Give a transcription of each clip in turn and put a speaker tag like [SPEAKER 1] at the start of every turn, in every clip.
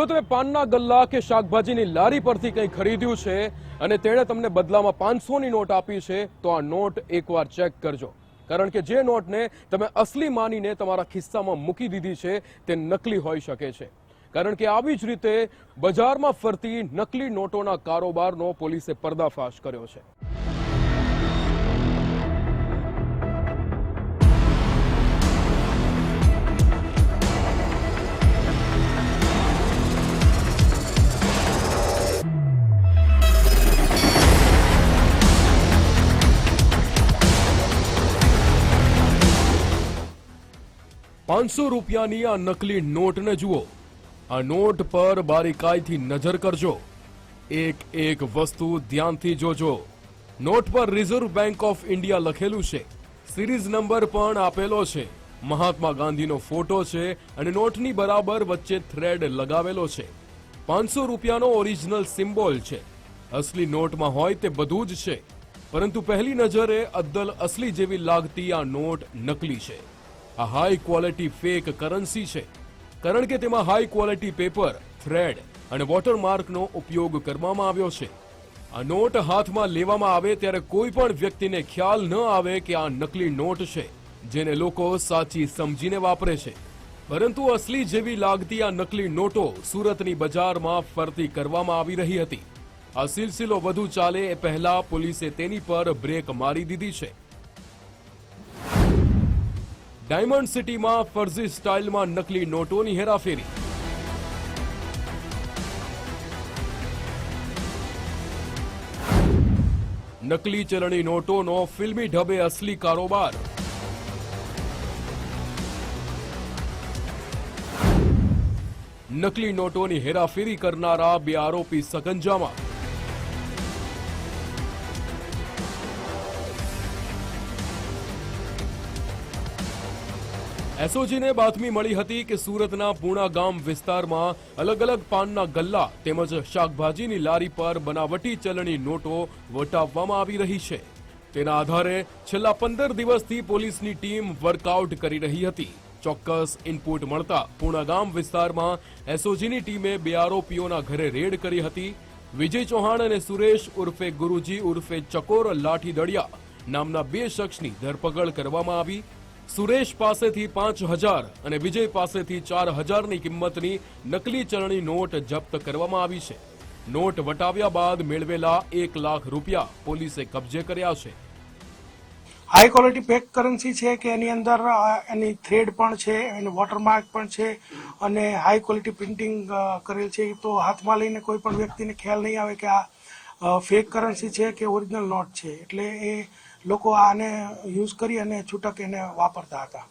[SPEAKER 1] જો તમે પાનના ગલ્લા કે શાકભાજીની લારી પરથી કંઈ ખરીદ્યું છે અને તેણે તમને બદલામાં પાંચસોની નોટ આપી છે, તો આ નોટ એકવાર ચેક કરજો. કારણ કે જે નોટને તમે અસલી માનીને તમારા ખિસ્સામાં મૂકી દીધી છે, તે નકલી હોઈ શકે છે. કારણ કે આવી જ રીતે બજારમાં ફરતી નકલી નોટોના કારોબારનો પોલીસે પર્દાફાશ કર્યો છે. પાંચસો રૂપિયાની આ નકલી નોટને જુઓ. આ નોટ પર બારીકાઈથી નજર કરજો. એક એક વસ્તુ ધ્યાનથી જોજો. નોટ પર રિઝર્વ બેંક ઓફ ઇન્ડિયા લખેલું છે. સિરીઝ નંબર પણ આપેલો છે. મહાત્મા ગાંધીનો ફોટો છે અને નોટની બરાબર વચ્ચે થ્રેડ લગાવેલો છે. પાંચસો રૂપિયાનો ઓરિજિનલ સિમ્બોલ છે. અસલી નોટમાં હોય તે બધું જ છે. પરંતુ પહેલી નજરે અદ્દલ અસલી જેવી લાગતી આ નોટ નકલી છે. આ હાઈ ક્વોલિટી ફેક કરન્સી છે. કારણ કે તેમાં હાઈ ક્વોલિટી પેપર થ્રેડ અને વોટરમાર્કનો ઉપયોગ કરવામાં આવ્યો છે. આ નોટ હાથમાં લેવામાં આવે ત્યારે કોઈ પણ વ્યક્તિને ખ્યાલ ન આવે કે આ નકલી નોટ છે, જેને લોકો સાચી સમજીને વાપરે છે. પરંતુ અસલી જેવી લાગતી આ નકલી નોટો સુરતની બજારમાં ફરતી કરવામાં આવી રહી હતી. આ સિલસિલો વધુ ચાલે એ પહેલા પોલીસે તેની પર બ્રેક મારી દીધી છે. ડાયમંડ સિટીમાં ફર્ઝી સ્ટાઇલમાં નકલી નોટોની હેરાફેરી. નકલી ચલણી નોટોનો ફિલ્મી ઢબે અસલી કારોબાર. નકલી નોટોની હેરાફેરી કરનારા બે આરોપી સકંજામાં એસઓજીને બાતમી મળી હતી કે સુરતના પૂણા ગામ વિસ્તારમાં અલગ અલગ પાનના ગલ્લા તેમજ શાકભાજીની લારી પર બનાવટી ચલણી નોટો વટાવવામાં આવી રહી છે. તેના આધારે છેલ્લા પંદર દિવસથી પોલીસની ટીમ વર્કઆઉટ કરી રહી હતી. ચોક્કસ ઇનપુટ મળતા પૂણા ગામ વિસ્તારમાં એસઓજીની ટીમે બે આરોપીઓના ઘરે રેડ કરી હતી. વિજય ચૌહાણ અને સુરેશ ઉર્ફે ગુરુજી ઉર્ફે ચકોર લાઠી દળિયા નામના બે શખ્સની ધરપકડ કરવામાં આવી. સુરેશ પાસેથી પાંચ હજાર અને વિજય પાસેથી ચાર હજારની કિંમતની નકલી ચલણી નોટ જપ્ત કરવામાં આવી છે. નોટ વટાવ્યા બાદ મેળવેલા એક લાખ રૂપિયા પોલીસે કબજે કર્યા છે.
[SPEAKER 2] હાઈ ક્વોલિટી પેક કરન્સી છે કે એની અંદર એની થ્રેડ પણ છે, એની વોટરમાર્ક પણ છે અને હાઈ ક્વોલિટી પ્રિન્ટિંગ કરેલ છે. તો હાથમાં લઈને કોઈ પણ વ્યક્તિને ખ્યાલ નહીં આવે કે આ ફેક કરન્સી છે કે ઓરિજિનલ નોટ છે. એટલે એ લોકો આને યુઝ કરી અને છૂટક એને વાપરતા હતા.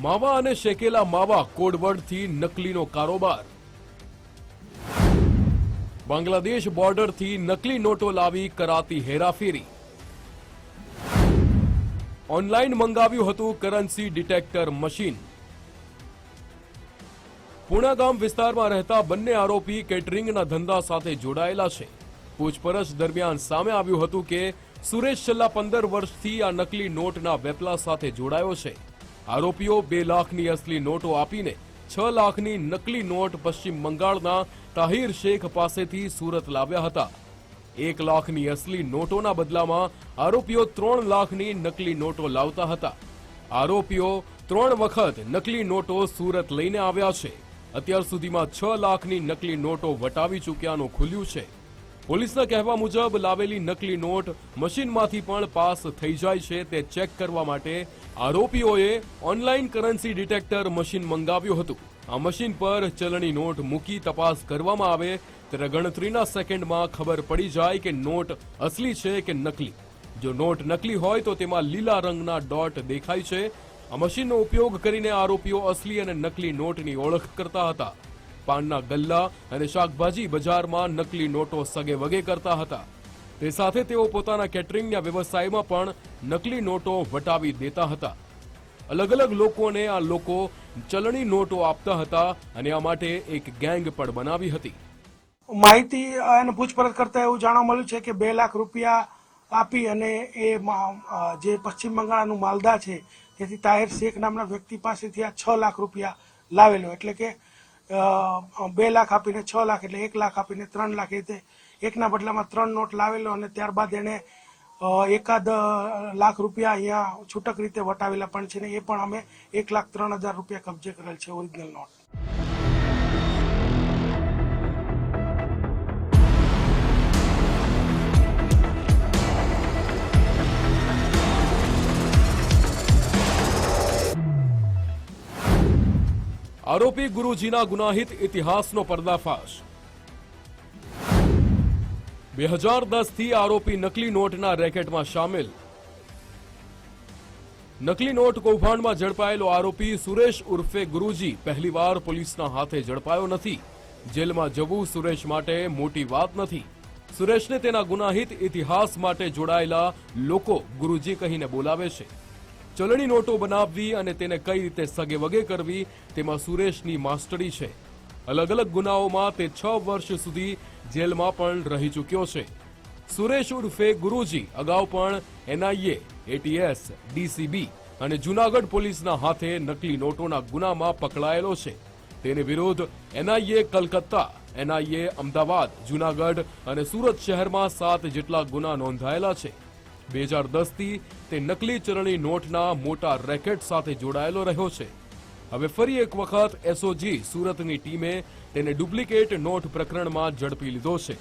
[SPEAKER 1] માવા અને શેકેલા માવા કોડવર્ડથી નકલીનો કારોબાર. બાંગ્લાદેશ બોર્ડરથી નકલી નોટો લાવી કરાતી હેરાફેરી. ઓનલાઈન મંગાવ્યું હતું કરન્સી ડિટેક્ટર મશીન. પુણા ગામ વિસ્તારમાં રહેતા બંને આરોપી કેટરિંગના ધંધા સાથે જોડાયેલા છે. પૂછપરછ દરમિયાન સામે આવ્યું હતું કે સુરેશ છેલ્લા પંદર વર્ષથી આ નકલી નોટના વેપલા સાથે જોડાયો છે. આરોપીઓ બે લાખની અસલી નોટો આપીને છ લાખની નકલી નોટ પશ્ચિમ બંગાળના તાહિર શેખ પાસેથી સુરત લાવ્યા હતા. એક લાખની અસલી નોટોના બદલામાં આરોપીઓ ત્રણ લાખની નકલી નોટો લાવતા હતા. આરોપીઓ ત્રણ વખત નકલી નોટો સુરત લઈને આવ્યા છે. અત્યાર સુધીમાં છ લાખની નકલી નોટો વટાવી ચૂક્યાનું ખુલ્યું છે. પોલીસના કહેવા મુજબ, લાવેલી નકલી નોટ મશીનમાંથી પણ પાસ થઈ જાય છે. તે ચેક કરવા માટે આરોપીઓએ ઓનલાઈન કરન્સી ડિટેક્ટર મશીન મંગાવ્યું હતું. આ મશીન પર ચલણી નોટ મૂકી તપાસ કરવામાં આવે, ત્યારે ગણતરીના સેકન્ડમાં ખબર પડી જાય કે નોટ અસલી છે કે નકલી. જો નોટ નકલી હોય, તો તેમાં લીલા રંગના ડોટ દેખાય છે. આ મશીનનો ઉપયોગ કરીને આરોપીઓ અસલી અને નકલી નોટની ઓળખ કરતા હતા. પાનના ગલ્લા અને શાકભાજી બજારમાં નકલી નોટો સગે વગે કરતા હતા. તે સાથે તેઓ પોતાના કેટરિંગના વ્યવસાયમાં પણ નકલી નોટો વટાવી દેતા હતા. અલગ અલગ લોકોને આ લોકો ચલણી નોટો આપતા હતા અને આ માટે એક ગેંગ પણ બનાવી હતી.
[SPEAKER 2] માહિતી અને પૂછપરછ કરતા એવું જાણવા મળ્યું છે કે બે લાખ રૂપિયા આપી અને એ જે પશ્ચિમ બંગાળનું માલદા છે તેથી તાહિર શેખ નામના વ્યક્તિ પાસેથી આ છ લાખ રૂપિયા લાવેલો. એટલે કે બે લાખ આપીને છ લાખ એટલે એક લાખ આપીને ત્રણ લાખ એ રીતે એકના બદલામાં ત્રણ નોટ લાવેલો અને ત્યારબાદ એણે એકાદ લાખ રૂપિયા અહીંયા છૂટક રીતે વટાવેલા પણ છે ને એ પણ અમે એક લાખ ત્રણ હજાર રૂપિયા કબજે કરેલ છે ઓરિજિનલ નોટ.
[SPEAKER 1] આરોપી ગુરુજીના ગુનાહિત ઇતિહાસનો પર્દાફાશ. બે હજાર દસથી આરોપી નકલી નોટના રેકેટમાં સામેલ. નકલી નોટ કૌભાંડમાં ઝડપાયેલો આરોપી સુરેશ ઉર્ફે ગુરુજી પહેલીવાર પોલીસના હાથે ઝડપાયો નથી. જેલમાં જવું સુરેશ માટે મોટી વાત નથી. સુરેશને તેના ગુનાહિત ઇતિહાસ માટે જોડાયેલા લોકો ગુરુજી કહીને બોલાવે છે. ચલણી નોટો બનાવવી અને તેને કઈ રીતે સગે વગે કરવી તેમાં સુરેશની માસ્ટરી છે. અલગ અલગ ગુનાઓમાં તે છ વર્ષ સુધી જેલમાં પણ રહી ચૂક્યો છે. સુરેશ ઉર્ફે ગુરુજી, અગાઉ પણ એનઆઈએ, એટીએસ, ડીસીબી અને જુનાગઢ પોલીસના હાથે નકલી નોટોના ગુનામાં પકડાયેલો છે. તેની વિરુદ્ધ એનઆઈએ કલકત્તા, એનઆઈએ અમદાવાદ, જુનાગઢ અને સુરત શહેરમાં સાત જેટલા ગુના નોંધાયેલા છે. બે હજાર દસથી તે નકલી ચલણી નોટના મોટા રેકેટ સાથે જોડાયેલો રહ્યો છે. હવે ફરી એક વખત એસઓજી સુરતની ટીમે તેને ડુપ્લિકેટ નોટ પ્રકરણમાં ઝડપી લીધો છે.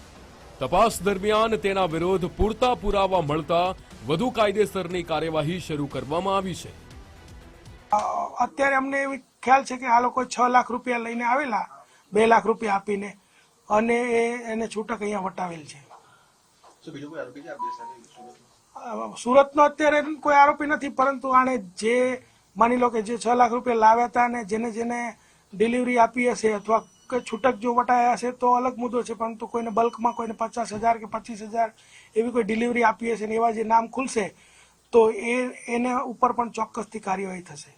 [SPEAKER 1] તપાસ દરમિયાન તેના વિરુદ્ધ પૂરતા પુરાવા મળતા વધુ કાયદેસરની કાર્યવાહી શરૂ કરવામાં આવી છે.
[SPEAKER 2] અત્યારે અમને એવી ખ્યાલ છે કે આ લોકો છ લાખ રૂપિયા લઈને આવેલા બે લાખ રૂપિયા આપીને અને એ એને છૂટક અહીંયા વટાવેલ છે.
[SPEAKER 3] બીજો કોઈ આરોપી છે
[SPEAKER 2] સુરતનો અત્યારે કોઈ આરોપી નથી, પરંતુ આણે જે માની લો કે જે છ લાખ રૂપિયા લાવ્યા હતા અને જેને જેને ડિલિવરી આપી હશે અથવા કે છૂટક જો વટાયા હશે તો અલગ મુદ્દો છે, પરંતુ કોઈને બલ્કમાં કોઈને પચાસ હજાર કે પચીસ હજાર એવી કોઈ ડિલિવરી આપી હશે ને એવા જે નામ ખુલશે, તો એ, એને ઉપર પણ ચોક્કસથી કાર્યવાહી થશે.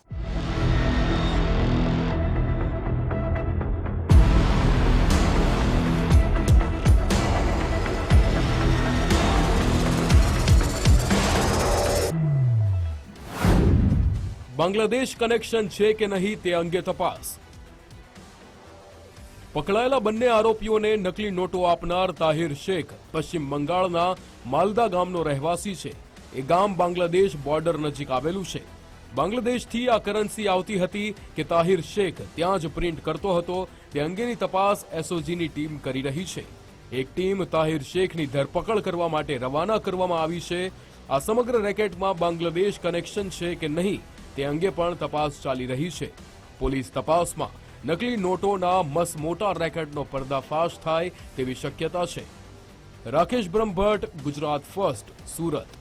[SPEAKER 1] બાંગ્લાદેશ કનેક્શન છે કે નહીં તે અંગે તપાસ. પકડાયેલા બંને આરોપીઓને નકલી નોટો આપનાર તાહિર શેખ પશ્ચિમ બંગાળના માલદા ગામનો રહેવાસી છે. એ ગામ બાંગ્લાદેશ બોર્ડર નજીક આવેલું છે. બાંગ્લાદેશથી આ કરન્સી આવતી હતી કે તાહિર શેખ ત્યાં જ પ્રિન્ટ કરતો હતો. તે અંગેની તપાસ એસઓજીની ટીમ કરી રહી છે. એક ટીમ તાહિર શેખની ધરપકડ કરવા માટે રવાના કરવામાં આવી છે. આ સમગ્ર રેકેટમાં બાંગ્લાદેશ કનેક્શન છે કે નહીં તે અંગે પણ તપાસ ચાલી રહી છે. પોલીસ તપાસમાં નકલી નોટોના મસ મોટા રેકેટનો પર્દાફાશ થાય તેવી શક્યતા છે. રાકેશ બ્રહ્મભટ્ટ, ગુજરાત ફર્સ્ટ, સુરત.